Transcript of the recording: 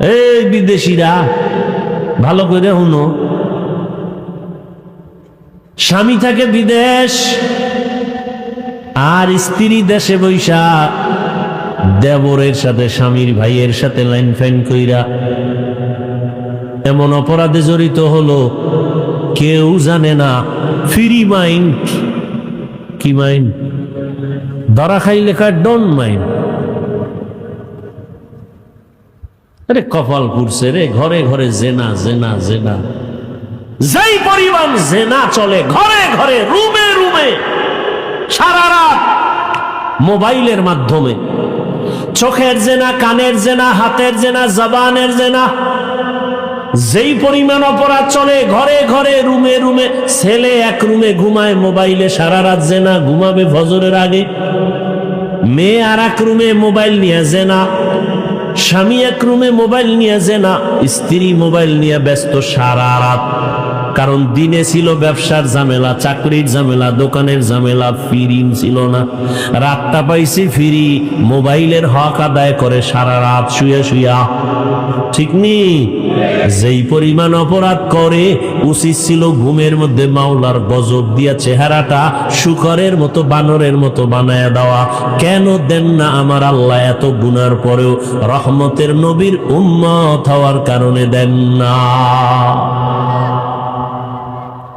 এই বিদেশিরা, ভালো করে হুনো স্বামী থাকে বিদেশ, আর স্ত্রী দেশে বৈশা, দেবরের সাথে স্বামীর ভাইয়ের সাথে লাইন ফাইন কইরা। এমন অপরাধে জড়িত হলো, কেউ জানে না। ফ্রি মাইন্ড, কি মাইন্ড? ধরা খাই লেখা ডন মাইন্ড? আরে কপাল পুরছে রে, ঘরে ঘরে জেনা জেনা জেনা। যেই পরিমাণ জেনা চলে ঘরে ঘরে, রুমে রুমে, সারা রাত মোবাইলের মাধ্যমে। চোখের জেনা, কানের জেনা, হাতের জেনা, জবানের জেনা। যেই পরিমাণ অপরাধ চলে ঘরে ঘরে, রুমে রুমে, ছেলে এক রুমে ঘুমায়, মোবাইলে সারা রাত জেনা, ঘুমাবে ফজরের আগে। মেয়ে আর এক রুমে মোবাইল নিয়ে জেনা। স্বামী এক রুমে মোবাইল নিয়ে জেনা স্ত্রী মোবাইল নিয়ে ব্যস্ত সারা রাত। কারণ দিনে ছিল ব্যবসার ঝামেলা, চাকরির ঝামেলা, দোকানের ঝামেলা, ফিরিম ছিল না। রাতটা পাইছি ফিরি, মোবাইলের হক আদায় করে সারা রাত শুয়ে শুয়া ঠিক নেই যেই পরিমাণ অপরাধ করে, উচিত ছিল ঘুমের মধ্যে মাওলার গজব দিয়া চেহারাটা শুকরের মতো, বানরের মতো বানায় দেওয়া। কেন দেন না আমার আল্লাহ এত গুনার পরেও? রহমতের নবীর উম্মত হওয়ার কারণে দেন না।